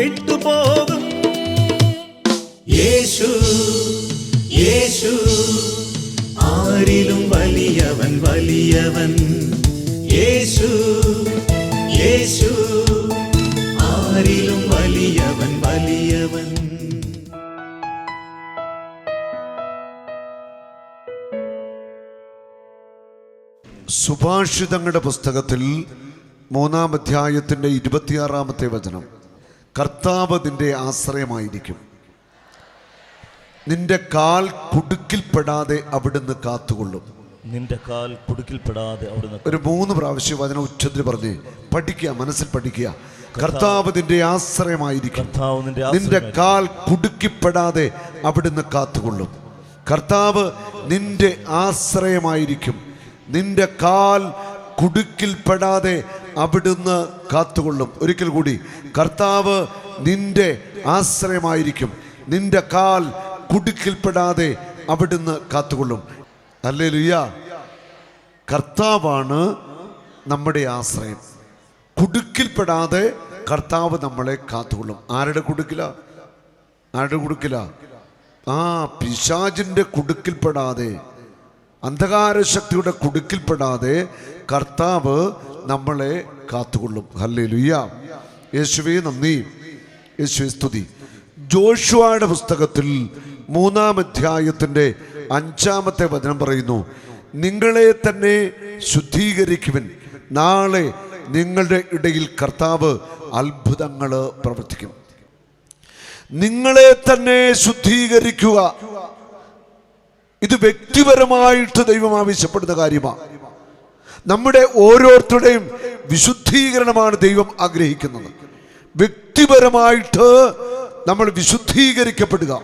വിട്ടുപോകും. യേശു യേശു ആരിലും വലിയവൻ വലിയവൻ. യേശു യേശു ആരിലും വലിയവൻ വലിയവൻ. സുഭാഷിതങ്ങളുടെ പുസ്തകത്തിൽ മൂന്നാം അധ്യായത്തിന്റെ ഇരുപത്തിയാറാമത്തെ വചനം. കർത്താവ് നിന്റെ ആശ്രയമായിരിക്കും. നിന്റെ കാൽ കുടുക്കിൽപ്പെടാതെ അവിടുന്ന് കാത്തുകൊള്ളും. നിന്റെ കാൽ കുടുക്കിൽപ്പെടാതെ അവിടുന്ന് ഒരു മൂന്ന് പ്രാവശ്യം വചന ഉച്ചത്തിൽ പറഞ്ഞ് പഠിക്കുക മനസ്സിൽ പഠിക്കുക. കർത്താവ് നിന്റെ ആശ്രയമായിരിക്കും. നിന്റെ കാൽ കുടുക്കിപ്പെടാതെ അവിടുന്ന് കാത്തുകൊള്ളും. കർത്താവ് നിന്റെ ആശ്രയമായിരിക്കും. നിന്റെ കാൽ കുടുക്കിൽപ്പെടാതെ അവിടുന്ന് കാത്തുകൊള്ളും. ഒരിക്കൽ കൂടി കർത്താവ് നിന്റെ ആശ്രയമായിരിക്കും. നിന്റെ കാൽ കുടുക്കിൽപ്പെടാതെ അവിടുന്ന് കാത്തുകൊള്ളും. അല്ലേ ലുയ കർത്താവാണ് നമ്മുടെ ആശ്രയം. കുടുക്കിൽപ്പെടാതെ കർത്താവ് നമ്മളെ കാത്തുകൊള്ളും. ആരുടെ കുടുക്കില? ആരുടെ കുടുക്കില? ആ പിശാജിന്റെ കുടുക്കിൽപ്പെടാതെ അന്ധകാര ശക്തിയുടെ കുടുക്കിൽപ്പെടാതെ കർത്താവ് നമ്മളെ കാത്തുകൊള്ളും. ഹല്ലേ ലുയ്യ യേശുവേ നന്ദി. യേശുവേ സ്തുതി. ജോഷുവയുടെ പുസ്തകത്തിൽ മൂന്നാം അധ്യായത്തിന്റെ അഞ്ചാമത്തെ വചനം പറയുന്നു നിങ്ങളെ തന്നെ ശുദ്ധീകരിക്കുവൻ. നാളെ നിങ്ങളുടെ ഇടയിൽ കർത്താവ് അത്ഭുതങ്ങൾ പ്രവർത്തിക്കും. നിങ്ങളെ തന്നെ ശുദ്ധീകരിക്കുക. ഇത് വ്യക്തിപരമായിട്ട് ദൈവം ആവശ്യപ്പെടുന്ന കാര്യമാണ് നമ്മുടെ ഓരോരുത്തരുടെയും വിശുദ്ധീകരണമാണ് ദൈവം ആഗ്രഹിക്കുന്നത്. വ്യക്തിപരമായിട്ട് നമ്മൾ വിശുദ്ധീകരിക്കപ്പെടുക.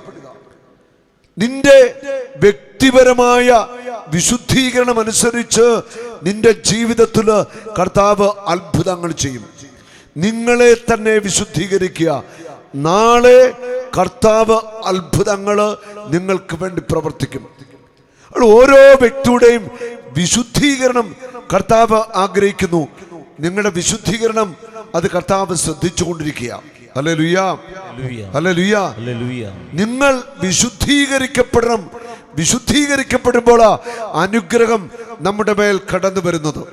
നിന്റെ വ്യക്തിപരമായ വിശുദ്ധീകരണം അനുസരിച്ച് നിന്റെ ജീവിതത്തിൽ കർത്താവ് അത്ഭുതങ്ങൾ ചെയ്യും. നിങ്ങളെ തന്നെ വിശുദ്ധീകരിക്കുക. നാളെ കർത്താവ് അത്ഭുതങ്ങൾ നിങ്ങൾക്ക് വേണ്ടി പ്രവർത്തിക്കും. ഓരോ വ്യക്തിയുടെയും വിശുദ്ധീകരണം കർത്താവ് ആഗ്രഹിക്കുന്നു. നിങ്ങളുടെ വിശുദ്ധീകരണം അത് കർത്താവ് ശ്രദ്ധിച്ചുകൊണ്ടിരിക്കുക. അല്ലെ ലുയാ. അല്ലെ ലുയാ. നിങ്ങൾ വിശുദ്ധീകരിക്കപ്പെടണം. വിശുദ്ധീകരിക്കപ്പെടുമ്പോൾ അനുഗ്രഹം നമ്മുടെ മേൽ കടന്നു വരുന്നത്.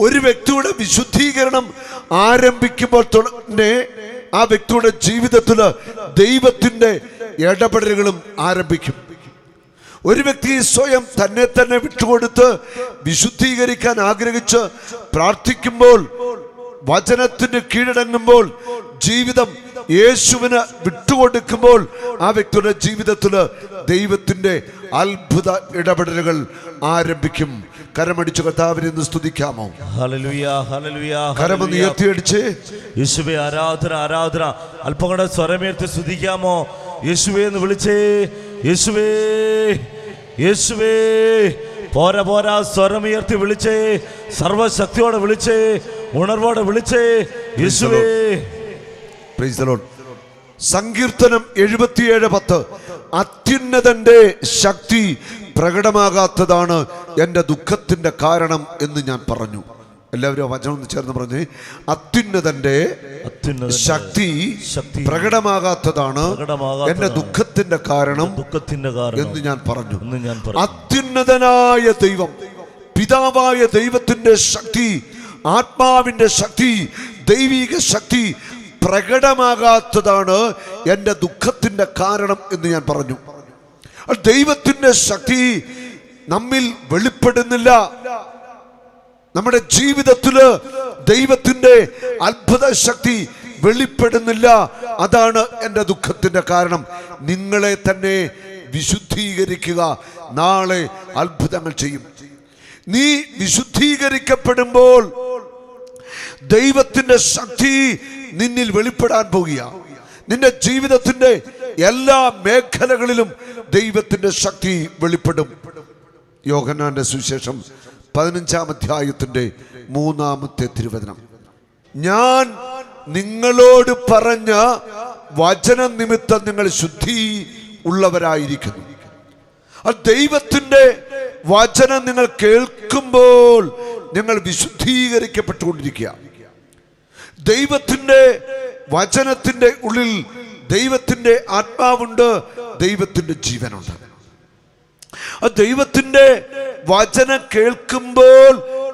ഒരു വ്യക്തിയുടെ വിശുദ്ധീകരണം ആരംഭിക്കുമ്പോൾ തന്നെ ആ വ്യക്തിയുടെ ജീവിതത്തിൽ ദൈവത്തിന്റെ ഇടപെടലുകളും ആരംഭിക്കും. ഒരു വ്യക്തി സ്വയം തന്നെ തന്നെ വിട്ടുകൊടുത്ത് വിശുദ്ധീകരിക്കാൻ ആഗ്രഹിച്ച് പ്രാർത്ഥിക്കുമ്പോൾ വചനത്തിന് കീഴടങ്ങുമ്പോൾ ജീവിതം യേശുവിന് വിട്ടുകൊടുക്കുമ്പോൾ ആ വ്യക്തിയുടെ ജീവിതത്തിൽ ദൈവത്തിന്റെ അത്ഭുത ഇടപെടലുകൾ ആരംഭിക്കും. കരമടിച്ചു കഥാവിനെ ഒന്ന് സ്തുതിക്കാമോ? ഹല്ലേലൂയ, ഹല്ലേലൂയ, കരമൊന്ന് ഹല്ലേലൂയ. ഉയർത്തിയടിച്ച്. ആരാധന ആരാധന. അല്പം കൂടെ സ്വരമേർത്ത് സ്തുതിക്കാമോ? യേശുവേ എന്ന് വിളിച്ചേ യേശുവേ. യേശുവേ പോരാ പോരാ സ്വരമുയർത്തി വിളിച്ചേ സർവശക്തിയോടെ വിളിച്ചേ ഉണർവോടെ വിളിച്ചേ യേശുവേ. സങ്കീർത്തനം എഴുപത്തിയേഴ് പത്ത്. അത്യുന്നതന്റെ ശക്തി പ്രകടമാകാത്തതാണ് എന്റെ ദുഃഖത്തിന്റെ കാരണം എന്ന് ഞാൻ പറഞ്ഞു. എല്ലാവരും ആ വചനം ഒന്ന് ചേർന്ന് പറഞ്ഞു. അത്യുന്നതന്റെ ശക്തി ശക്തി പ്രകടമാകാത്തതാണ് എന്റെ ദുഃഖത്തിന്റെ കാരണം ദുഃഖത്തിന്റെ കാരണം എന്ന് ഞാൻ പറഞ്ഞു. അത്യുന്നതനായ ദൈവം പിതാവായ ദൈവത്തിന്റെ ശക്തി ആത്മാവിന്റെ ശക്തി ദൈവിക ശക്തി പ്രകടമാകാത്തതാണ് എന്റെ ദുഃഖത്തിന്റെ കാരണം എന്ന് ഞാൻ പറഞ്ഞു. ദൈവത്തിന്റെ ദൈവത്തിന്റെ ശക്തി നമ്മിൽ വെളിപ്പെടുന്നില്ല. നമ്മുടെ ജീവിതത്തിൽ ദൈവത്തിന്റെ അത്ഭുത ശക്തി വെളിപ്പെടുന്നില്ല. അതാണ് എന്റെ ദുഃഖത്തിന്റെ കാരണം. നിങ്ങളെ തന്നെ വിശുദ്ധീകരിക്കുക. നാളെ അത്ഭുതങ്ങൾ ചെയ്യും. നീ വിശുദ്ധീകരിക്കപ്പെടുമ്പോൾ ദൈവത്തിന്റെ ശക്തി നിന്നിൽ വെളിപ്പെടാൻ പോകുക. നിന്റെ ജീവിതത്തിന്റെ എല്ലാ മേഖലകളിലും ദൈവത്തിന്റെ ശക്തി വെളിപ്പെടും. യോഹന്നാന്റെ സുവിശേഷം പതിനഞ്ചാം അധ്യായത്തിന്റെ മൂന്നാമത്തെ തിരുവചനം. ഞാൻ നിങ്ങളോട് പറഞ്ഞ വചന നിമിത്തം നിങ്ങൾ ശുദ്ധി ഉള്ളവരായിരിക്കുന്നു. ആ ദൈവത്തിന്റെ വചനം നിങ്ങൾ കേൾക്കുമ്പോൾ നിങ്ങൾ വിശുദ്ധീകരിക്കപ്പെട്ടുകൊണ്ടിരിക്കുക. ദൈവത്തിന്റെ വചനത്തിന്റെ ഉള്ളിൽ ദൈവത്തിന്റെ ആത്മാവുണ്ട് ദൈവത്തിന്റെ ജീവനുണ്ട്. ആ ദൈവത്തിന്റെ വചനം കേൾക്കുമ്പോൾ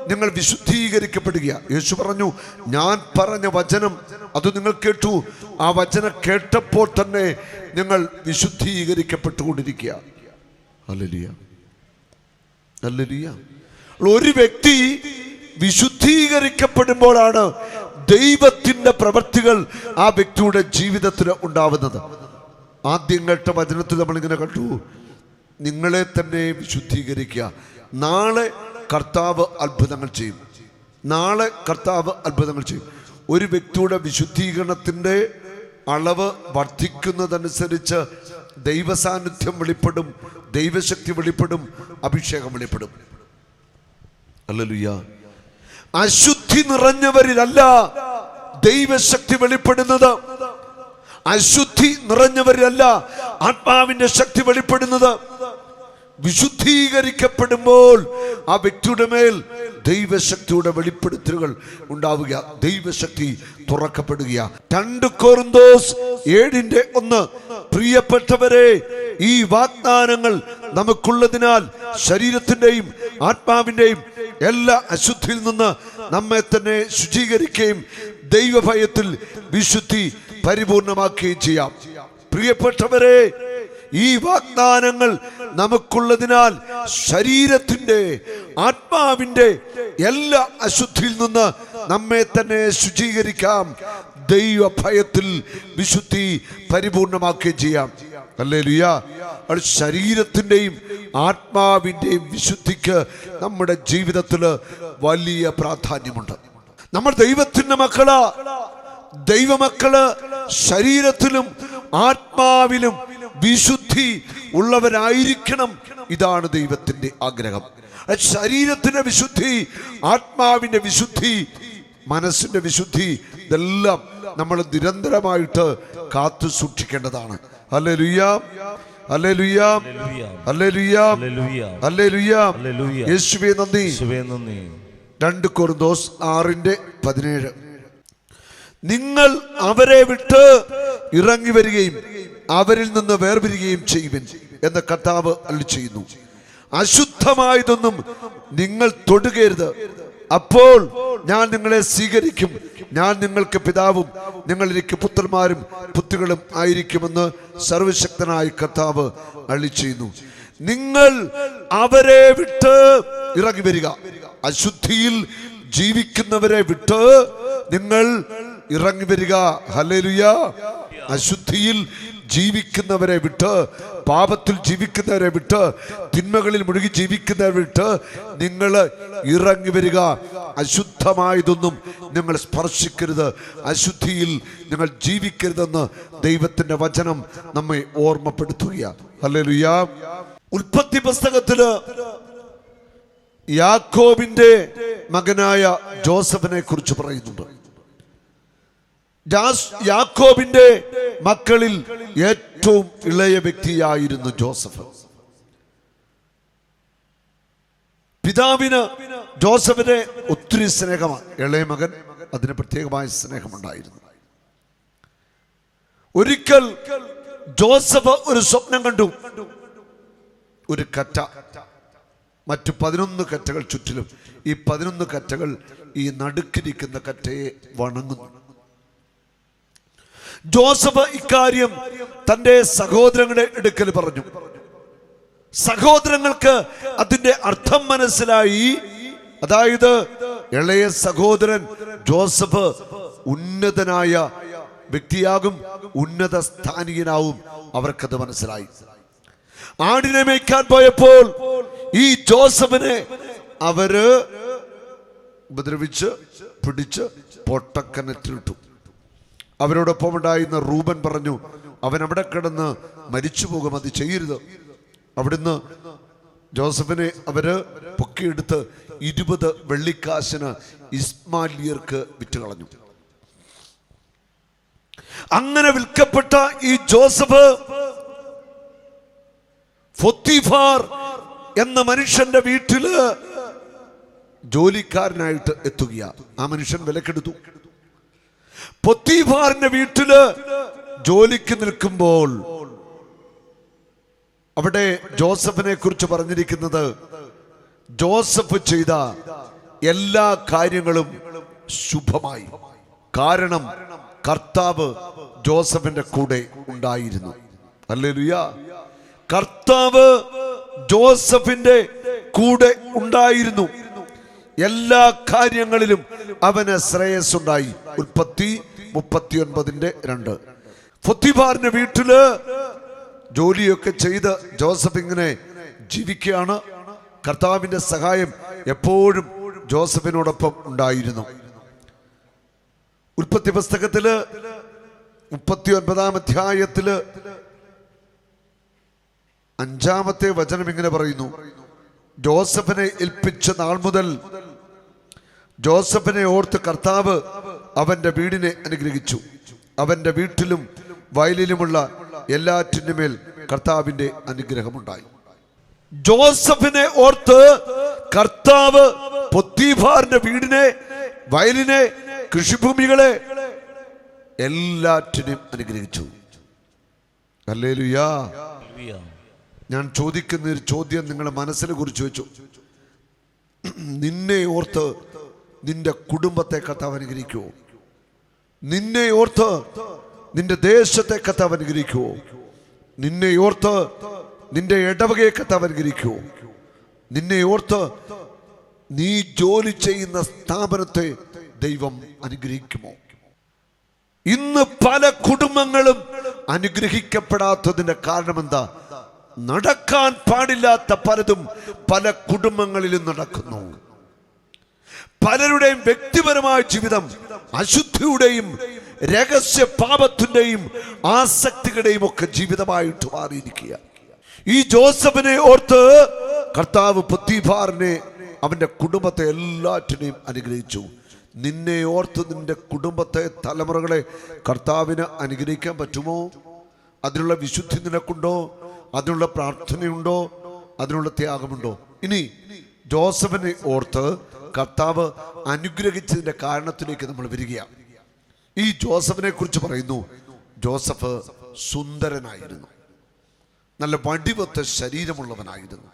നിങ്ങൾ വിശുദ്ധീകരിക്കപ്പെടുക യേശു പറഞ്ഞു ഞാൻ പറഞ്ഞ വചനം അത് നിങ്ങൾ കേട്ടു. ആ വചനം കേട്ടപ്പോൾ തന്നെ നിങ്ങൾ വിശുദ്ധീകരിക്കപ്പെട്ടുകൊണ്ടിരിക്കുക ഒരു വ്യക്തി വിശുദ്ധീകരിക്കപ്പെടുമ്പോഴാണ് ദൈവത്തിന്റെ പ്രവൃത്തികൾ ആ വ്യക്തിയുടെ ജീവിതത്തിൽ ഉണ്ടാവുന്നത്. ആദ്യം കേട്ട വചനത്തിൽ നമ്മളിങ്ങനെ കണ്ടു. നിങ്ങളെ തന്നെ വിശുദ്ധീകരിക്കുക. നാളെ കർത്താവ് അത്ഭുതങ്ങൾ ചെയ്യും. നാളെ കർത്താവ് അത്ഭുതങ്ങൾ ചെയ്യും. ഒരു വ്യക്തിയുടെ വിശുദ്ധീകരണത്തിന്റെ അളവ് വർദ്ധിക്കുന്നതനുസരിച്ച് ദൈവസാന്നിധ്യം വെളിപ്പെടും ദൈവശക്തി വെളിപ്പെടും അഭിഷേകം വെളിപ്പെടും. അല്ലലുയ്യ. അശുദ്ധി നിറഞ്ഞവരിലല്ല ദൈവശക്തി വെളിപ്പെടുന്നത്. അശുദ്ധി നിറഞ്ഞവരിലല്ല ആത്മാവിന്റെ ശക്തി വെളിപ്പെടുന്നത്. വിശുദ്ധീകരിക്കപ്പെടുമ്പോൾ ആ വ്യക്തിയുടെ മേൽ ദൈവശക്തിയുടെ വെളിപ്പെടുത്തലുകൾ ഉണ്ടാവുക. ദൈവശക്തി തുറക്കപ്പെടുക രണ്ട് കോറിന്തോസ് ഏഴിന്റെ ഒന്ന്. പ്രിയപ്പെട്ടവരെ ഈ വാഗ്ദാനങ്ങൾ നമുക്കുള്ളതിനാൽ ശരീരത്തിന്റെയും ആത്മാവിന്റെയും എല്ലാ അശുദ്ധിയിൽ നിന്ന് നമ്മെ തന്നെ ശുചീകരിക്കുകയും ദൈവഭയത്തിൽ വിശുദ്ധി പരിപൂർണമാക്കുകയും ചെയ്യാം. പ്രിയപ്പെട്ടവരെ ഈ വാഗ്ദാനങ്ങൾ നമുക്കുള്ളതിനാൽ ശരീരത്തിന്റെ ആത്മാവിന്റെ എല്ലാ അശുദ്ധിയിൽ നിന്ന് നമ്മെ തന്നെ ശുചീകരിക്കാം. ദൈവ ഭയത്തിൽ വിശുദ്ധി പരിപൂർണമാക്കുകയും ചെയ്യാം. അല്ലേ ലിയ അത് ശരീരത്തിന്റെയും ആത്മാവിന്റെയും വിശുദ്ധിക്ക് നമ്മുടെ ജീവിതത്തിൽ വലിയ പ്രാധാന്യമുണ്ട്. നമ്മൾ ദൈവത്തിന്റെ മക്കൾ. ദൈവമക്കൾ ശരീരത്തിലും ആത്മാവിലും വിശുദ്ധി ഉള്ളവരായിരിക്കണം. ഇതാണ് ദൈവത്തിന്റെ ആഗ്രഹം. ശരീരത്തിന്റെ വിശുദ്ധി ആത്മാവിന്റെ വിശുദ്ധി മനസ്സിന്റെ വിശുദ്ധി ഇതെല്ലാം നമ്മൾ നിരന്തരമായിട്ട് കാത്തു സൂക്ഷിക്കേണ്ടതാണ്. അല്ലേ ലുയ്യാം യേശുവേ നന്ദി. രണ്ട് കൊറുദോസ് ആറിന്റെ പതിനേഴ്. നിങ്ങൾ അവരെ വിട്ട് ഇറങ്ങി വരികയും അവരിൽ നിന്ന് വേർപിരിയുകയും ചെയ്യുവിൻ എന്ന കർത്താവ് അള്ളി ചെയ്യുന്നു. അശുദ്ധമായതൊന്നും നിങ്ങൾ തൊടുകരുത് അപ്പോൾ ഞാൻ നിങ്ങളെ സ്വീകരിക്കും. ഞാൻ നിങ്ങൾക്ക് പിതാവും നിങ്ങൾ എനിക്ക് പുത്രന്മാരും പുത്രികളും ആയിരിക്കുമെന്ന് സർവശക്തനായ കർത്താവ് അള്ളി ചെയ്യുന്നു. നിങ്ങൾ അവരെ വിട്ട് ഇറങ്ങി വരിക. അശുദ്ധിയിൽ ജീവിക്കുന്നവരെ വിട്ട് നിങ്ങൾ ഇറങ്ങി വരിക. ഹലലുയ അശുദ്ധിയിൽ ജീവിക്കുന്നവരെ വിട്ട് പാപത്തിൽ ജീവിക്കുന്നവരെ വിട്ട് തിന്മകളിൽ മുഴുകി ജീവിക്കുന്നവരെ വിട്ട് നിങ്ങൾ ഇറങ്ങി വരിക. അശുദ്ധമായതൊന്നും നിങ്ങൾ സ്പർശിക്കരുത്. അശുദ്ധിയിൽ നിങ്ങൾ ജീവിക്കരുതെന്ന് ദൈവത്തിന്റെ വചനം നമ്മെ ഓർമ്മപ്പെടുത്തുക ഹല്ലേലൂയ. ഉൽപ്പത്തി പുസ്തകത്തിൽ യാക്കോബിന്റെ മകനായ ജോസഫിനെ കുറിച്ച് പറയുന്നുണ്ട്. യാക്കോബിന്റെ മക്കളിൽ ഏറ്റവും ഇളയ വ്യക്തിയായിരുന്നു ജോസഫ്. പിതാവിന് ജോസഫിനെ ഒത്തിരി സ്നേഹമാണ് ഇളയ മകൻ അതിന് പ്രത്യേകമായ സ്നേഹമുണ്ടായിരുന്നു. ഒരിക്കൽ ജോസഫ് ഒരു സ്വപ്നം കണ്ടു. ഒരു കറ്റ മറ്റു പതിനൊന്ന് കറ്റകൾ ചുറ്റിലും ഈ പതിനൊന്ന് കറ്റകൾ ഈ നടുക്കിരിക്കുന്ന കറ്റയെ വണങ്ങുന്നു. ജോസഫ് ഇക്കാര്യം തന്റെ സഹോദരങ്ങളുടെ എടുക്കൽ പറഞ്ഞു. സഹോദരങ്ങൾക്ക് അതിന്റെ അർത്ഥം മനസ്സിലായി. അതായത് ഇളയ സഹോദരൻ ജോസഫ് ഉന്നതനായ വ്യക്തിയാകും ഉന്നത സ്ഥാനീയനാവും. അവർക്കത് മനസ്സിലായി. ആടിനെ മേയ്ക്കാൻ പോയപ്പോൾ ഈ ജോസഫിനെ അവർ ഉപദ്രവിച്ച് പിടിച്ച് പൊട്ടക്കനറ്റിലിട്ടു അവരോടൊപ്പം ഉണ്ടായിരുന്ന റൂബൻ പറഞ്ഞു അവൻ അവിടെ കിടന്ന് മരിച്ചു പോകും അത് ചെയ്യരുത്. അവിടുന്ന് ജോസഫിനെ അവർ പൊക്കിയെടുത്ത് ഇരുപത് വെള്ളിക്കാശിന് ഇസ്മാലിയർക്ക് വിറ്റുകളഞ്ഞു. അങ്ങനെ വിൽക്കപ്പെട്ട ഈ ജോസഫ് ഫൊത്തിഫാർ എന്ന മനുഷ്യന്റെ വീട്ടിൽ ജോലിക്കാരനായിട്ട് എത്തുകയാണ്. ആ മനുഷ്യൻ വിലക്കെടുത്തു. പൊത്തിഫാറിന്റെ വീട്ടിൽ ജോലിക്ക് നിൽക്കുമ്പോൾ അവിടെ ജോസഫിനെ കുറിച്ച് പറഞ്ഞിരിക്കുന്നത് ജോസഫ് ചെയ്ത എല്ലാ കാര്യങ്ങളും ശുഭമായി. കാരണം കർത്താവ് ജോസഫിന്റെ കൂടെ ഉണ്ടായിരുന്നു. അല്ലേലുയ കർത്താവ് ജോസഫിന്റെ കൂടെ ഉണ്ടായിരുന്നു. എല്ലാ കാര്യങ്ങളിലും അവന് ശ്രേയസ് ഉണ്ടായി ഉൽപ്പത്തി മുപ്പത്തി ഒൻപതിന്റെ രണ്ട്. ഫുത്തിബാറിന്റെ വീട്ടിൽ ജോലിയൊക്കെ ചെയ്ത് ജോസഫ് ഇങ്ങനെ ജീവിക്കുകയാണ്. കർത്താവിന്റെ സഹായം എപ്പോഴും ജോസഫിനോടൊപ്പം ഉണ്ടായിരുന്നു. ഉൽപ്പത്തി പുസ്തകത്തിൽ മുപ്പത്തി ഒൻപതാം അധ്യായത്തിൽ അഞ്ചാമത്തെ വചനം ഇങ്ങനെ പറയുന്നു. ജോസഫിനെ ഏൽപ്പിച്ച നാൾ മുതൽ ജോസഫിനെ ഓർത്ത് കർത്താവ് അവന്റെ വീടിനെ അനുഗ്രഹിച്ചു. അവന്റെ വീട്ടിലും വയലിലുമുള്ള എല്ലാറ്റിന്റെ മേൽ കർത്താവിന്റെ അനുഗ്രഹമുണ്ടായി. ജോസഫിനെ ഓർത്ത് കർത്താവ് പൊത്തീഫാറിന്റെ വീടിനെ വയലിനെ കൃഷിഭൂമികളെ എല്ലാറ്റിനെയും അനുഗ്രഹിച്ചു. അല്ലേലുയാ. ഞാൻ ചോദിക്കുന്ന ഒരു ചോദ്യം നിങ്ങളുടെ മനസ്സിനെ കുറിച്ച് വെച്ചു. നിന്നെ ഓർത്ത് നിന്റെ കുടുംബത്തെ കർത്താവ് അവനുഗ്രഹിക്കൂ നിന്നെ ഓർത്ത് നിന്റെ ദേശത്തെ കർത്താവ് അവനുഗ്രഹിക്കൂ നിന്നെ ഓർത്ത് നിന്റെ ഇടവകയെ കർത്താവ് അവനുഗ്രഹിക്കൂ നിന്നെ ഓർത്ത് നീ ജോലി ചെയ്യുന്ന സ്ഥാപനത്തെ ദൈവം അനുഗ്രഹിക്കുമോ? ഇന്ന് പല കുടുംബങ്ങളും അനുഗ്രഹിക്കപ്പെടാത്തതിന്റെ കാരണം എന്താ നടക്കാൻ പാടില്ലാത്ത പലതും പല കുടുംബങ്ങളിലും നടക്കുന്നു. പലരുടെയും വ്യക്തിപരമായ ജീവിതം അശുദ്ധിയുടെയും രഹസ്യ പാപത്തിന്റെയും ആസക്തികളുടെയും ഒക്കെ ജീവിതമായിട്ട് മാറിയിരിക്കുക ഈ ജോസഫിനെ ഓർത്ത് കർത്താവ് പൃഥ്വിഭാറിനെ അവന്റെ കുടുംബത്തെ എല്ലാറ്റിനെയും അനുഗ്രഹിച്ചു. നിന്നെ ഓർത്ത് നിന്റെ കുടുംബത്തെ തലമുറകളെ കർത്താവിന് അനുഗ്രഹിക്കാൻ പറ്റുമോ? അതിനുള്ള വിശുദ്ധി നിനക്കുണ്ടോ? അതിനുള്ള പ്രാർത്ഥനയുണ്ടോ? അതിനുള്ള ത്യാഗമുണ്ടോ? ഇനി ജോസഫിനെ ഓർത്ത് കർത്താവ് അനുഗ്രഹിച്ചതിന്റെ കാരണത്തിലേക്ക് നമ്മൾ വരികയാണ് ഈ ജോസഫിനെ കുറിച്ച് പറയുന്നു ജോസഫ് സുന്ദരനായിരുന്നു. നല്ല വടിവത്ത ശരീരമുള്ളവനായിരുന്നു.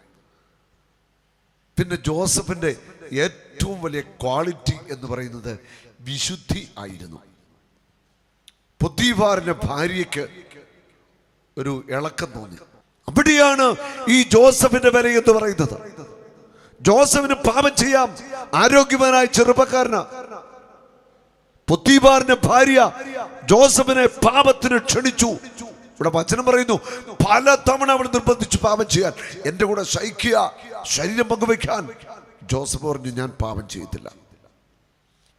പിന്നെ ജോസഫിന്റെ ഏറ്റവും വലിയ ക്വാളിറ്റി എന്ന് പറയുന്നത് വിശുദ്ധി ആയിരുന്നു. പൊത്തീഫാറിന്റെ ഭാര്യയ്ക്ക് ഒരു ഇളക്കം തോന്നി. അവിടെയാണ് ഈ ജോസഫിന്റെ വില എന്ന് പറയുന്നത്. ജോസഫിന് പാപം ചെയ്യാം. ആരോഗ്യവാനായ ചെറുപ്പക്കാരനാ. പൊത്തീബാറിന്റെ ഭാര്യ ജോസഫിനെ പാപത്തിന് ക്ഷണിച്ചു. ഇവിടെ വചനം പറയുന്നു പല തവണ അവൾ നിർബന്ധിച്ചു പാപം ചെയ്യാൻ. എന്റെ കൂടെ ശൈക്കുക ശരീരം പങ്കുവെക്കാൻ ജോസഫ് പറഞ്ഞു ഞാൻ പാപം ചെയ്തില്ല.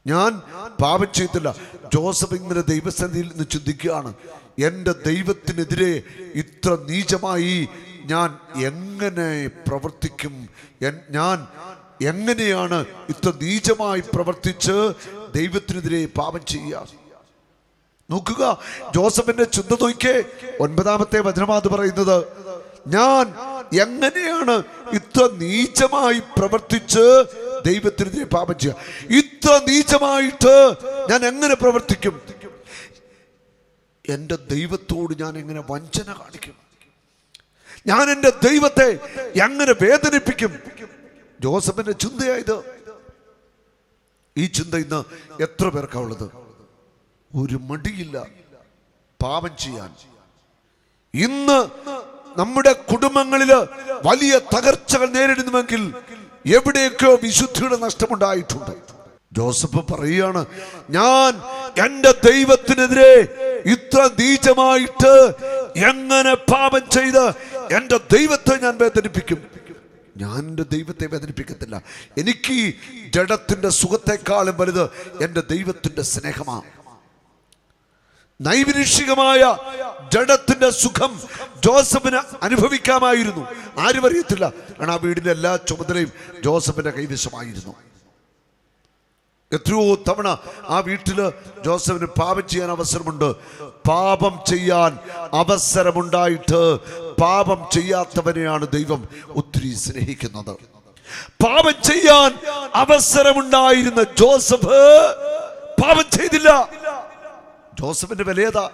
ഞാൻ പാപം ചെയ്തില്ല. ജോസഫ് ഇങ്ങനെ ദൈവസന്നിധിയിൽ നിന്ന് ചിന്തിക്കുകയാണ്. എന്റെ ദൈവത്തിനെതിരെ ഇത്ര നീചമായി ഞാൻ എങ്ങനെ പ്രവർത്തിക്കും? ഞാൻ എങ്ങനെയാണ് ഇത്ര നീചമായി പ്രവർത്തിച്ച് ദൈവത്തിനെതിരെ പാപം ചെയ്യുക? നോക്കുക ജോസഫിന്റെ ചിന്ത നോക്കിയേ ഒൻപതാമത്തെ വചനമാത് പറയുന്നത് ഞാൻ എങ്ങനെയാണ് ഇത്ര നീചമായി പ്രവർത്തിച്ച് ദൈവത്തിനെതിരെ പാപം ചെയ്യുക? ഇത്ര നീചമായിട്ട് ഞാൻ എങ്ങനെ പ്രവർത്തിക്കും? എന്റെ ദൈവത്തോട് ഞാൻ എങ്ങനെ വഞ്ചന കാണിക്കും? ഞാൻ എന്റെ ദൈവത്തെ എങ്ങനെ വേദനിപ്പിക്കും? ജോസഫിന്റെ ചിന്തയായത്. ഈ ചിന്ത ഇന്ന് എത്ര പേർക്കാ ഉള്ളത്? ഒരു മടിയില്ല. പാപം ചെയ്യാൻ. ഇന്ന് നമ്മുടെ കുടുംബങ്ങളിൽ വലിയ തകർച്ചകൾ നേരിടുന്നുവെങ്കിൽ എവിടെയൊക്കെയോ വിശുദ്ധിയുടെ നഷ്ടമുണ്ടായിട്ടുണ്ട്. ജോസഫ് പറയുകയാണ് ഞാൻ എന്റെ ദൈവത്തിനെതിരെ ഇത്ര നീചമായിട്ട് എങ്ങനെ പാപം ചെയ്ത് എന്റെ ദൈവത്തെ ഞാൻ വേദനിപ്പിക്കും. ഞാൻ എന്റെ ദൈവത്തെ വേദനിപ്പിക്കത്തില്ല. എനിക്ക് ജഡത്തിന്റെ സുഖത്തെക്കാളും വലുത് എന്റെ ദൈവത്തിന്റെ സ്നേഹമാണ് നൈവിനിഷികമായ ജഡത്തിന്റെ സുഖം ജോസഫിന് അനുഭവിക്കാമായിരുന്നു. ആരും അറിയത്തില്ല കാരണം ആ വീടിന്റെ എല്ലാ ചുമതലയും ജോസഫിന്റെ കൈവശമായിരുന്നു. എത്രയോ തവണ ആ വീട്ടിൽ ജോസഫിന് പാപം ചെയ്യാൻ അവസരമുണ്ട്. പാപം ചെയ്യാൻ അവസരമുണ്ടായിട്ട് പാപം ചെയ്യാത്തവനെയാണ് ദൈവം ഒത്തിരി സ്നേഹിക്കുന്നത്. പാപം ചെയ്യാൻ അവസരമുണ്ടായിരുന്ന ജോസഫ് പാപം ചെയ്തില്ല. ജോസഫിന്റെ വിലയതാ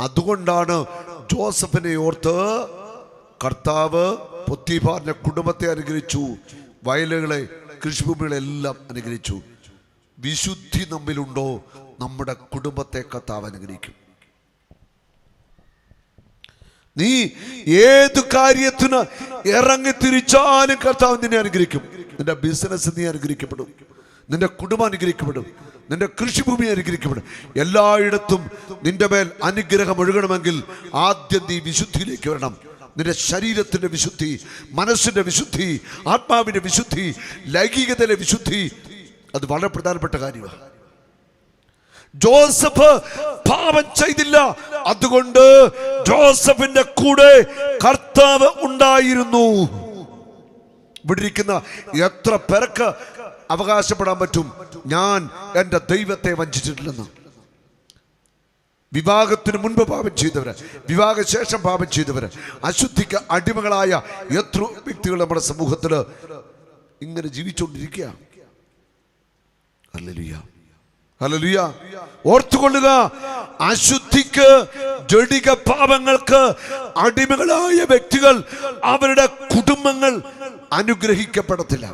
അതുകൊണ്ടാണ് ജോസഫിനെ ഓർത്ത് കർത്താവ് പൊത്തിഫാറിന്റെ കുടുംബത്തെ അനുഗ്രഹിച്ചു വയലുകളെ കൃഷിഭൂമികളെല്ലാം അനുഗ്രഹിച്ചു. വിശുദ്ധി നമ്മിലുണ്ടോ? നമ്മുടെ കുടുംബത്തെ കത്താവ് അനുഗ്രഹിക്കും. നീ ഏത് കാര്യത്തിന് ഇറങ്ങി തിരിച്ചാലും കർത്താവ് നിന്നെ അനുഗ്രഹിക്കും. നിന്റെ ബിസിനസ് നീ അനുഗ്രഹിക്കപ്പെടും. നിന്റെ കുടുംബം അനുഗ്രഹിക്കപ്പെടും. നിന്റെ കൃഷിഭൂമി അനുഗ്രഹിക്കപ്പെടും. എല്ലായിടത്തും നിന്റെ മേൽ അനുഗ്രഹം ഒഴുകണമെങ്കിൽ ആദ്യം നീ വിശുദ്ധിയിലേക്ക് വരണം. നിന്റെ ശരീരത്തിന്റെ വിശുദ്ധി മനസ്സിന്റെ വിശുദ്ധി ആത്മാവിന്റെ വിശുദ്ധി ലൈംഗികതയിലെ വിശുദ്ധി അത് വളരെ പ്രധാനപ്പെട്ട കാര്യമാണ്. ജോസഫ് പാപം ചെയ്തില്ല. അതുകൊണ്ട് ജോസഫിന്റെ കൂടെ കർത്താവ് ഉണ്ടായിരുന്നു. ഇവിടിരിക്കുന്ന എത്ര പേർക്ക് അവകാശപ്പെടാൻ പറ്റും? ഞാൻ എന്റെ ദൈവത്തെ വഞ്ചിച്ചിട്ടില്ലെന്ന്. വിവാഹത്തിന് മുൻപ് പാപം ചെയ്തവര് വിവാഹശേഷം പാപം ചെയ്തവര് അശുദ്ധിക്ക് അടിമകളായ എത്ര വ്യക്തികൾ നമ്മുടെ സമൂഹത്തിൽ ഇങ്ങനെ ജീവിച്ചുകൊണ്ടിരിക്കുക ഹല്ലേലൂയ. ഹല്ലേലൂയ. ഓർത്തുകൊള്ളുക അശുദ്ധിക്ക് ജടിക പാപങ്ങൾക്ക് അടിമകളായ വ്യക്തികൾ അവരുടെ കുടുംബങ്ങൾ അനുഗ്രഹിക്കപ്പെടത്തില്ല.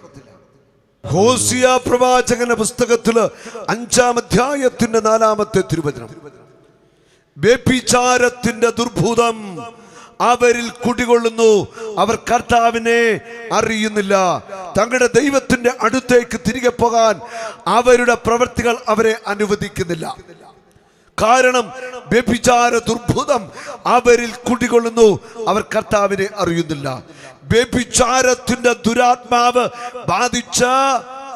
ഹോസിയ പ്രവാചകന്റെ പുസ്തകത്തിൽ അഞ്ചാം അധ്യായത്തിന്റെ നാലാമത്തെ തിരുവചനം. വ്യഭിചാരത്തിന്റെ ദുർഭൂതം അവരിൽ കുടികൊള്ളുന്നു. അവർ കർത്താവിനെ അറിയുന്നില്ല. തങ്ങളുടെ ദൈവത്തിന്റെ അടുത്തേക്ക് തിരികെ പോകാൻ അവരുടെ പ്രവൃത്തികൾ അവരെ അനുവദിക്കുന്നില്ല. കാരണം വ്യഭിചാര ദുർഭുതം അവരിൽ കുടികൊള്ളുന്നു. അവർ കർത്താവിനെ അറിയുന്നില്ല. വ്യഭിചാരത്തിന്റെ ദുരാത്മാവ് ബാധിച്ച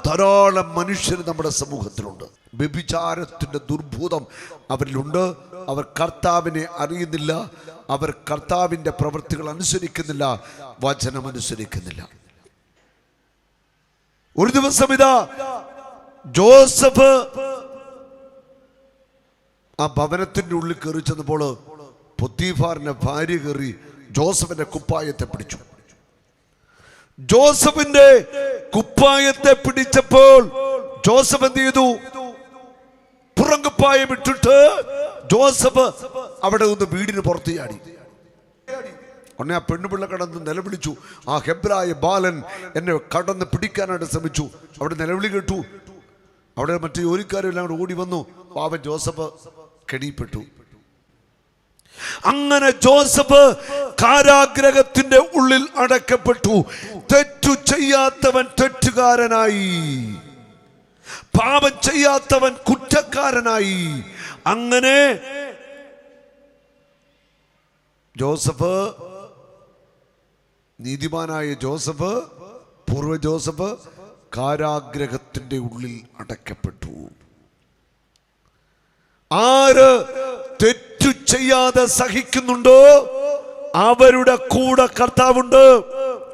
ധാരാളം മനുഷ്യർ നമ്മുടെ സമൂഹത്തിലുണ്ട്. വ്യഭിചാരത്തിന്റെ ദുർഭൂതം അവരിലുണ്ട്. അവർ കർത്താവിനെ അറിയുന്നില്ല. അവർ കർത്താവിന്റെ പ്രവൃത്തികൾ അനുസരിക്കുന്നില്ല. വചനം അനുസരിക്കുന്നില്ല. ഒരു ദിവസം ഇതാ ജോസഫ് ആ ഭവനത്തിന്റെ ഉള്ളിൽ കയറി ചെന്നപ്പോൾ പൊത്തീഫാറിന്റെ ഭാര്യ കയറി ജോസഫിന്റെ കുപ്പായത്തെ പിടിച്ചു. ജോസഫിന്റെ കുപ്പായത്തെ പിടിച്ചപ്പോൾ ജോസഫ് എന്ത് ചെയ്തു? പുറങ്കുപ്പായം ഇട്ടിട്ട് ജോസഫ് അവിടെ നിന്ന് വീടിന് പുറത്ത് ചാടി. ഉടനെ ആ പെണ്ണുപിള്ള കടന്ന് നിലവിളിച്ചു. ആ ഹെബ്രായ ബാലൻ എന്നെ കടന്ന് പിടിക്കാനായിട്ട് ശ്രമിച്ചു. അവിടെ നിലവിളി കേട്ടു. അവിടെ മറ്റു ജോലിക്കാരും എല്ലാം കൂടെ ഓടി വന്നു. പാവൻ ജോസഫ് കെടിപ്പെട്ടു അങ്ങനെ ജോസഫ് കാരാഗ്രഹത്തിന്റെ ഉള്ളിൽ അടക്കപ്പെട്ടു തെറ്റു ചെയ്യാത്തവൻ തെറ്റുകാരനായി. പാപം ചെയ്യാത്തവൻ കുറ്റക്കാരനായി. അങ്ങനെ ജോസഫ് നീതിമാനായ ജോസഫ് പൂർവ ജോസഫ് കാരാഗ്രഹത്തിന്റെ ഉള്ളിൽ അടയ്ക്കപ്പെട്ടു. ആര് തെറ്റു ചെയ്യാതെ സഹിക്കുന്നുണ്ടോ? അവരുടെ കൂടെ കർത്താവുണ്ട്.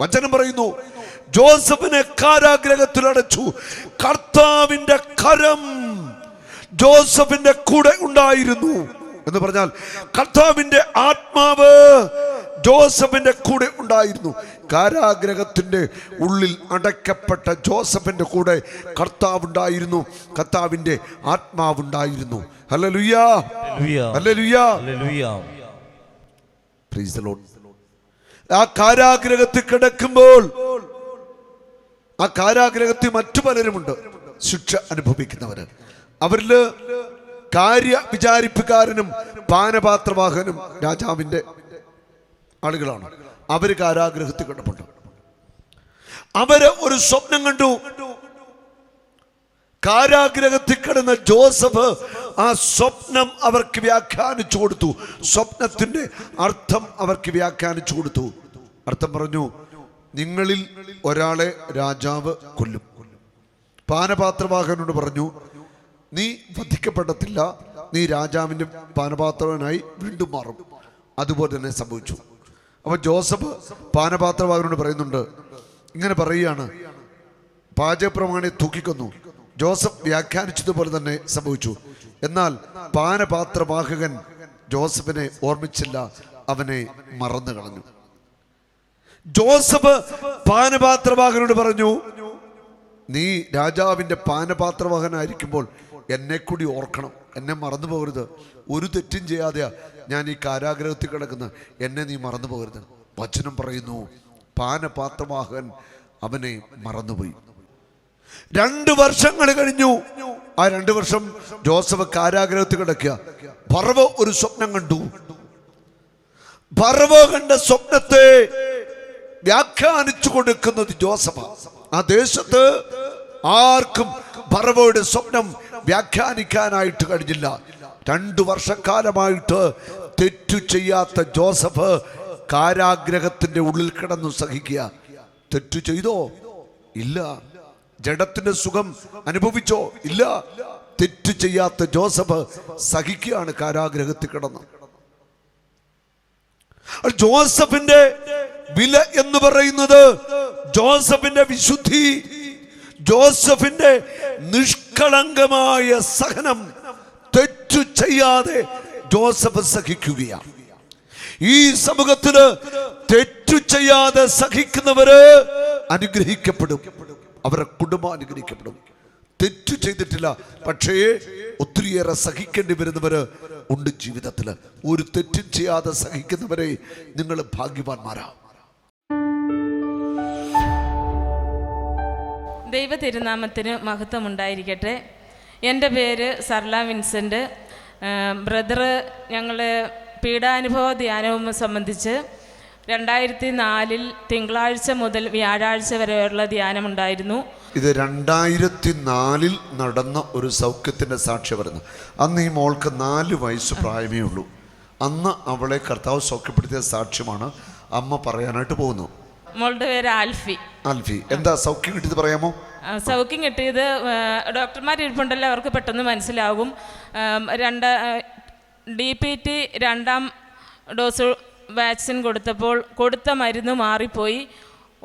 വചനം പറയുന്നു ജോസഫിനെ കാരാഗ്രഹത്തിൽ അടച്ചു. കർത്താവിന്റെ കരം ജോസഫിന്റെ കൂടെ ഉണ്ടായിരുന്നു എന്ന് പറഞ്ഞാൽ കർത്താവിന്റെ ആത്മാവ് ജോസഫിന്റെ കൂടെ ഉണ്ടായിരുന്നു. കാരാഗ്രഹത്തിന്റെ ഉള്ളിൽ അടയ്ക്കപ്പെട്ട ജോസഫിന്റെ കൂടെ കർത്താവ് ഉണ്ടായിരുന്നു കർത്താവിന്റെ ആത്മാവുണ്ടായിരുന്നു. ഉണ്ടായിരുന്നു. ആ കാരാഗ്രഹത്തിൽ കിടക്കുമ്പോൾ ആ കാരാഗ്രഹത്തിൽ മറ്റു പലരുമുണ്ട്. ശിക്ഷ അനുഭവിക്കുന്നവര്. അവരിൽ കാര്യ വിചാരിപ്പുകാരനും പാനപാത്രവാഹനും രാജാവിന്റെ ആളുകളാണ്. അവർ കാരാഗ്രഹത്തിൽ കിടപ്പുണ്ട്. അവർ ഒരു സ്വപ്നം കണ്ടു. കാരാഗ്രഹത്തിൽ കിടന്ന ജോസഫ് ആ സ്വപ്നം അവർക്ക് വ്യാഖ്യാനിച്ചു കൊടുത്തു. സ്വപ്നത്തിന്റെ അർത്ഥം അവർക്ക് വ്യാഖ്യാനിച്ചു കൊടുത്തു. അർത്ഥം പറഞ്ഞു നിങ്ങളിൽ ഒരാളെ രാജാവ് കൊല്ലും. പാനപാത്രവാഹനോട് പറഞ്ഞു നീ വധിക്കപ്പെടത്തില്ല. നീ രാജാവിന്റെ പാനപാത്രവനായി വീണ്ടും മാറും. അതുപോലെ തന്നെ സംഭവിച്ചു. അപ്പൊ ജോസഫ് പാനപാത്രവാഹനോട് പറയുന്നുണ്ട് ഇങ്ങനെ പറയുകയാണ്. പാചകപ്രമാണി തൂക്കിക്കൊന്നു. ജോസഫ് വ്യാഖ്യാനിച്ചതുപോലെ തന്നെ സംഭവിച്ചു. എന്നാൽ പാനപാത്രവാഹകൻ ജോസഫിനെ ഓർമ്മിച്ചില്ല അവനെ മറന്നു കളഞ്ഞു ജോസഫ് പാനപാത്രവാഹനോട് പറഞ്ഞു നീ രാജാവിന്റെ പാനപാത്രവാഹനായിരിക്കുമ്പോൾ എന്നെ കൂടി ഓർക്കണം. എന്നെ മറന്നു പോകരുത്. ഒരു തെറ്റും ചെയ്യാതെയാ ഞാൻ ഈ കാരാഗ്രഹത്തിൽ കിടക്കുന്ന എന്നെ നീ മറന്നു പോകരുത്. വചനം പറയുന്നു പാനപാത്രവാഹകൻ അവനെ മറന്നുപോയി. രണ്ട് വർഷങ്ങൾ കഴിഞ്ഞു. ആ രണ്ട് വർഷം ജോസഫ് കാരാഗ്രഹത്തിൽ കിടക്കുക. ഭർവ ഒരു സ്വപ്നം കണ്ടു. ഭർവ കണ്ട സ്വപ്നത്തെ വ്യാഖ്യാനിച്ചു കൊടുക്കുന്നത് ജോസഫ. ആ ദേശത്ത് ആർക്കും ഭർവയുടെ സ്വപ്നം വ്യാഖ്യാനിക്കാനായിട്ട് കഴിഞ്ഞില്ല. രണ്ടു വർഷക്കാലമായിട്ട് തെറ്റു ചെയ്യാത്ത ജോസഫ് കാരാഗ്രഹത്തിന്റെ ഉള്ളിൽ കിടന്നു സഹിക്കുക. തെറ്റു ചെയ്തോ? ഇല്ല. ജഡത്തിന്റെ സുഖം അനുഭവിച്ചോ? ഇല്ല. തെറ്റു ചെയ്യാത്ത ജോസഫ് സഹിക്കുകയാണ് കാരാഗ്രഹത്തിൽ കിടന്ന് ജോസഫിന്റെ വില എന്ന് പറയുന്നത് ജോസഫിന്റെ വിശുദ്ധി ജോസഫിന്റെ നിഷ്കളങ്കമായ സഹനം തെറ്റു ചെയ്യാതെ ജോസഫ് സഹിക്കുകയാണ്. ഈ സമൂഹത്തിൽ തെറ്റു ചെയ്യാതെ സഹിക്കുന്നവര് അനുഗ്രഹിക്കപ്പെടും. അവരുടെ കുടുംബം അനുഗ്രഹിക്കപ്പെടും. തെറ്റു ചെയ്തിട്ടില്ല പക്ഷേ ഒത്തിരിയേറെ സഹിക്കേണ്ടി വരുന്നവര് ഉണ്ട് ജീവിതത്തിൽ. ഒരു തെറ്റും ചെയ്യാതെ സഹിക്കുന്നവരെ നിങ്ങൾ ഭാഗ്യവാന്മാരാ. ദൈവ തിരുനാമത്തിന് മഹത്വം ഉണ്ടായിരിക്കട്ടെ എന്റെ പേര് സർല വിൻസെന്റ്. ബ്രദർ ഞങ്ങൾ പീഡാനുഭവ ധ്യാനവും സംബന്ധിച്ച് രണ്ടായിരത്തി നാലിൽ തിങ്കളാഴ്ച മുതൽ വ്യാഴാഴ്ച വരെയുള്ള ധ്യാനമുണ്ടായിരുന്നു. ഇത് രണ്ടായിരത്തി നാലിൽ നടന്ന ഒരു സൗഖ്യത്തിന്റെ സാക്ഷ്യം വരുന്നു അന്ന് ഈ മോൾക്ക് നാല് വയസ്സ് പ്രായമേ ഉള്ളൂ. അന്ന് അവളെ കർത്താവ് സൗഖ്യപ്പെടുത്തിയ സാക്ഷ്യമാണ് അമ്മ പറയാനായിട്ട് പോകുന്നു മോളുടെ പേര് ആൽഫി. ആൽഫി. എന്താ സൗഖ്യം കിട്ടിയത് പറയാമോ? സൗഖ്യം കിട്ടിയത് ഡോക്ടർമാർ ഇരിപ്പുണ്ടല്ലോ അവർക്ക് പെട്ടെന്ന് മനസ്സിലാകും രണ്ട് ഡി പി ടി രണ്ടാം ഡോസ് വാക്സിൻ കൊടുത്തപ്പോൾ കൊടുത്ത മരുന്ന് മാറിപ്പോയി.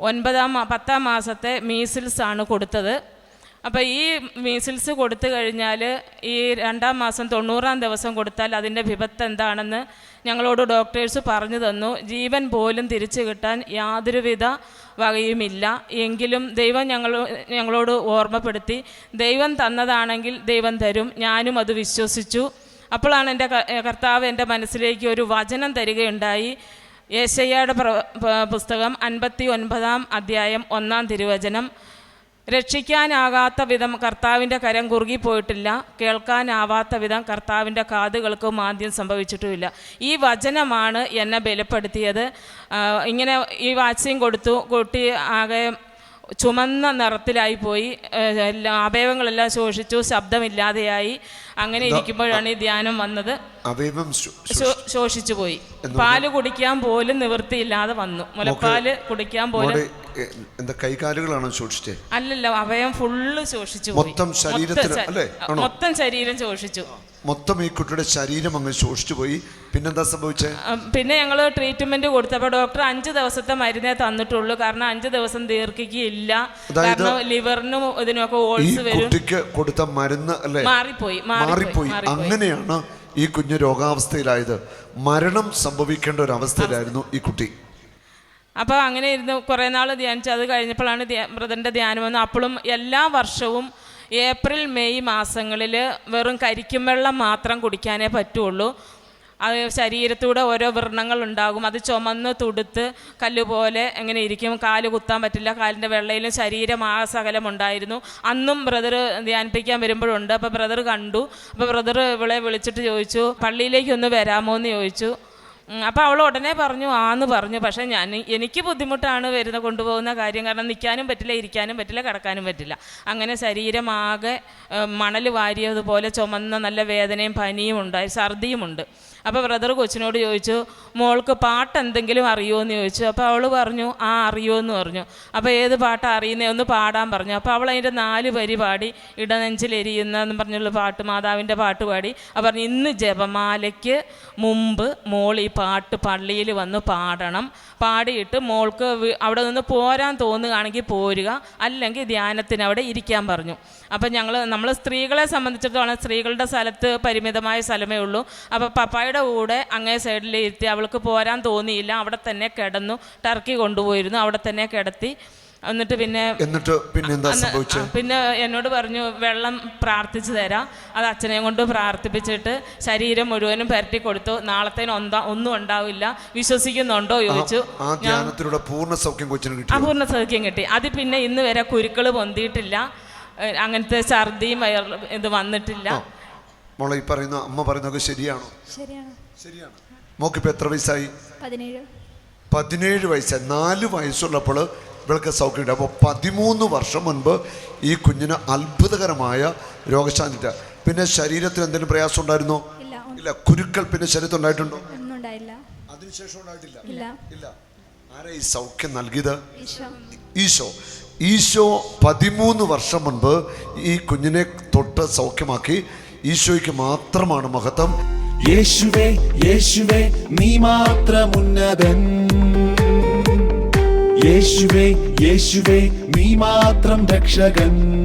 ഒൻപതാം പത്താം മാസത്തെ മീസിൽസ് ആണ് കൊടുത്തത്. അപ്പോൾ ഈ മീസിൽസ് കൊടുത്തു കഴിഞ്ഞാൽ ഈ രണ്ടാം മാസം തൊണ്ണൂറാം ദിവസം കൊടുത്താൽ അതിന്റെ വിപത്ത് എന്താണെന്ന് ഞങ്ങളോട് ഡോക്ടേഴ്സ് പറഞ്ഞു തന്നു. ജീവൻ പോലും തിരിച്ചു കിട്ടാൻ യാതൊരുവിധ വകയുമില്ല. എങ്കിലും ദൈവം ഞങ്ങൾ ഞങ്ങളോട് ഓർമ്മപ്പെടുത്തി. ദൈവം തന്നതാണെങ്കിൽ ദൈവം തരും. ഞാനും അത് വിശ്വസിച്ചു. അപ്പോഴാണ് എന്റെ കർത്താവ് എന്റെ മനസ്സിലേക്ക് ഒരു വചനം തരികയുണ്ടായി. പ- പുസ്തകം അൻപത്തി ഒൻപതാം അധ്യായം ഒന്നാം തിരുവചനം. രക്ഷിക്കാനാകാത്ത വിധം കർത്താവിന്റെ കരം കുറുകിപ്പോയിട്ടില്ല കേൾക്കാനാവാത്ത വിധം കർത്താവിന്റെ കാതുകൾക്കും മാന്ദ്യം സംഭവിച്ചിട്ടുമില്ല. ഈ വചനമാണ് എന്നെ ബലപ്പെടുത്തിയത്. ഇങ്ങനെ ഈ വാക്സിൻ കൊടുത്തു കുട്ടി ആകെ ചുമന്ന നിറത്തിലായി പോയി എല്ലാ അവയവങ്ങളെല്ലാം ശോഷിച്ചു ശബ്ദമില്ലാതെയായി. അങ്ങനെ ഇരിക്കുമ്പോഴാണ് ഈ ധ്യാനം വന്നത്. ശോഷിച്ചു പോയി. പാൽ കുടിക്കാൻ പോലും നിവൃത്തിയില്ലാതെ വന്നു. മുലപ്പാൽ കുടിക്കാൻ പോലും എന്താ കൈകാലുകളാണോ അല്ലല്ല അവയം ഫുള്ള് ശോഷിച്ചു. മൊത്തം ശരീരത്തിന് അല്ലേ? മൊത്തം ശരീരം ശോഷിച്ചു. മൊത്തം ഈ കുട്ടിയുടെ ശരീരം അങ്ങ് ശോഷിച്ചു പോയി. പിന്നെന്താ സംഭവിച്ചത് പിന്നെ ഞങ്ങൾ ട്രീറ്റ്മെന്റ് കൊടുത്തപ്പോൾ ഡോക്ടർ അഞ്ച് ദിവസത്തെ മരുന്നേ തന്നിട്ടുള്ളൂ. കാരണം അഞ്ച് ദിവസം ദീർഘിക്കില്ല കാരണം ലിവറിനും ഇതിനൊക്കെ ഓൾസ് വരും. കുട്ടിക്ക് കൊടുത്ത മരുന്ന് അല്ലേ? മാറിപ്പോയി. മാറിപ്പോയി. അങ്ങനെയാണ് ഈ കുഞ്ഞ് രോഗാവസ്ഥയിലായത്. മരണം സംഭവിക്കേണ്ട ഒരു അവസ്ഥയിലായിരുന്നു ഈ കുട്ടി. അപ്പോൾ അങ്ങനെ ഇരുന്ന് കുറേ നാൾ ധ്യാനിച്ചു അത് കഴിഞ്ഞപ്പോഴാണ് ബ്രദറിന്റെ ധ്യാനം വന്നത്. അപ്പോഴും എല്ലാ വർഷവും ഏപ്രിൽ മെയ് മാസങ്ങളിൽ വെറും കരിക്കും വെള്ളം മാത്രം കുടിക്കാനേ പറ്റുള്ളൂ. അത് ശരീരത്തൂടെ ഓരോ വ്രണങ്ങൾ ഉണ്ടാകും. അത് ചുമന്ന് തുടുത്ത് കല്ലുപോലെ എങ്ങനെ ഇരിക്കും. കാൽ കുത്താൻ പറ്റില്ല. കാലിന്റെ വെള്ളയിലും ശരീരം ആ സകലം ഉണ്ടായിരുന്നു. അന്നും ബ്രദർ ധ്യാനിപ്പിക്കാൻ വരുമ്പോഴുണ്ട്. അപ്പോൾ ബ്രദർ കണ്ടു. അപ്പോൾ ബ്രദർ ഇവളെ വിളിച്ചിട്ട് ചോദിച്ചു പള്ളിയിലേക്ക് ഒന്ന് വരാമോ? എന്ന് ചോദിച്ചു. അപ്പോൾ അവൾ ഉടനെ പറഞ്ഞു ആന്ന് പറഞ്ഞു. പക്ഷേ ഞാൻ എനിക്ക് ബുദ്ധിമുട്ടാണ് വരുന്ന കൊണ്ടുപോകുന്ന കാര്യം. കാരണം നിൽക്കാനും പറ്റില്ല ഇരിക്കാനും പറ്റില്ല കിടക്കാനും പറ്റില്ല. അങ്ങനെ ശരീരമാകെ മണൽ വാരിയതുപോലെ ചുമന്ന നല്ല വേദനയും പനിയും ഉണ്ടായി ഛർദിയുമുണ്ട് അപ്പോൾ ബ്രദർ കൊച്ചിനോട് ചോദിച്ചു മോൾക്ക് പാട്ട് എന്തെങ്കിലും അറിയുമോ എന്ന് ചോദിച്ചു. അപ്പോൾ അവൾ പറഞ്ഞു ആ അറിയുമെന്ന് പറഞ്ഞു. അപ്പോൾ ഏത് പാട്ട് അറിയുന്നേ ഒന്ന് പാടാൻ പറഞ്ഞു. അപ്പോൾ അവൾ അതിന്റെ നാല് വരി പാടി ഇടനെഞ്ചിലെരിയുന്ന എന്ന് പറഞ്ഞുള്ള പാട്ട് മാതാവിന്റെ പാട്ട് പാടി. അപ്പോൾ പറഞ്ഞു ഇന്ന് ജപമാലയ്ക്ക് മുമ്പ് മോൾ ഈ പാട്ട് പള്ളിയിൽ വന്ന് പാടണം. പാടിയിട്ട് മോൾക്ക് അവിടെ നിന്ന് പോരാൻ തോന്നുകയാണെങ്കിൽ പോരുക അല്ലെങ്കിൽ ധ്യാനത്തിന് അവിടെ ഇരിക്കാൻ പറഞ്ഞു. അപ്പം ഞങ്ങൾ നമ്മൾ സ്ത്രീകളെ സംബന്ധിച്ചിടത്തോളം സ്ത്രീകളുടെ സ്ഥലത്ത് പരിമിതമായ സ്ഥലമേ ഉള്ളൂ. അപ്പോൾ പപ്പായുടെ കൂടെ അങ്ങേ സൈഡിൽ ഇരുത്തി അവൾക്ക് പോരാൻ തോന്നിയില്ല. അവിടെ തന്നെ കിടന്നു ടർക്കി കൊണ്ടുപോയിരുന്നു. അവിടെ തന്നെ കിടത്തി. എന്നിട്ട് പിന്നെ എന്നിട്ട് പിന്നെ എന്താ സംഭവിച്ചത് പിന്നെ എന്നോട് പറഞ്ഞു വെള്ളം പ്രാർത്ഥിച്ചു തരാം. അത് അച്ഛനെയും കൊണ്ട് പ്രാർത്ഥിപ്പിച്ചിട്ട് ശരീരം മുഴുവനും പരട്ടി കൊടുത്തു. നാളത്തേന് ഒന്നാ ഒന്നും ഉണ്ടാവില്ല. വിശ്വസിക്കുന്നുണ്ടോ ചോദിച്ചു. ധ്യാനത്തിലൂടെ പൂർണ സൗഖ്യം കൊച്ചിന് കിട്ടി. അപൂർണ സൗഖ്യം കിട്ടി. അത് പിന്നെ ഇന്ന് വരെ കുരുക്കൾ പൊന്തിയിട്ടില്ല. അങ്ങനത്തെ ഛർദിയും വയർ ഇത് വന്നിട്ടില്ല. മോളെ ഈ പറയുന്ന അമ്മ പറയുന്നതൊക്കെ ശരിയാണോ? ശരിയാണ്. മോക്കിപ്പോ എത്ര വയസ്സായി? പതിനേഴ്. വയസ്സായി നാല് വയസ്സുള്ളപ്പോൾ ഇവൾക്ക് സൗഖ്യം കിട്ടി അപ്പോൾ പതിമൂന്ന് വർഷം മുൻപ് ഈ കുഞ്ഞിന് അത്ഭുതകരമായ രോഗശാന്തി പിന്നെ ശരീരത്തിന് എന്തെങ്കിലും പ്രയാസം ഉണ്ടായിരുന്നോ? ഇല്ല. കുരുക്കൾ പിന്നെ ശരീരത്തിൽ ഉണ്ടായിട്ടുണ്ടോ? അതിനുശേഷം ഉണ്ടായിട്ടില്ല. ഇല്ല. ആരാ ഈ സൗഖ്യം നൽകിയത്? ഈശോ. ഈശോ പതിമൂന്ന് വർഷം മുൻപ് ഈ കുഞ്ഞിനെ തൊട്ട് സൗഖ്യമാക്കി. ഈശോയ്ക്ക് മാത്രമാണ് മഹത്വം. യേശുവേ യേശുവേ നീ മാത്രം ഉന്നതൻ യേശുവേ യേശുവേ നീ മാത്രം രക്ഷകൻ.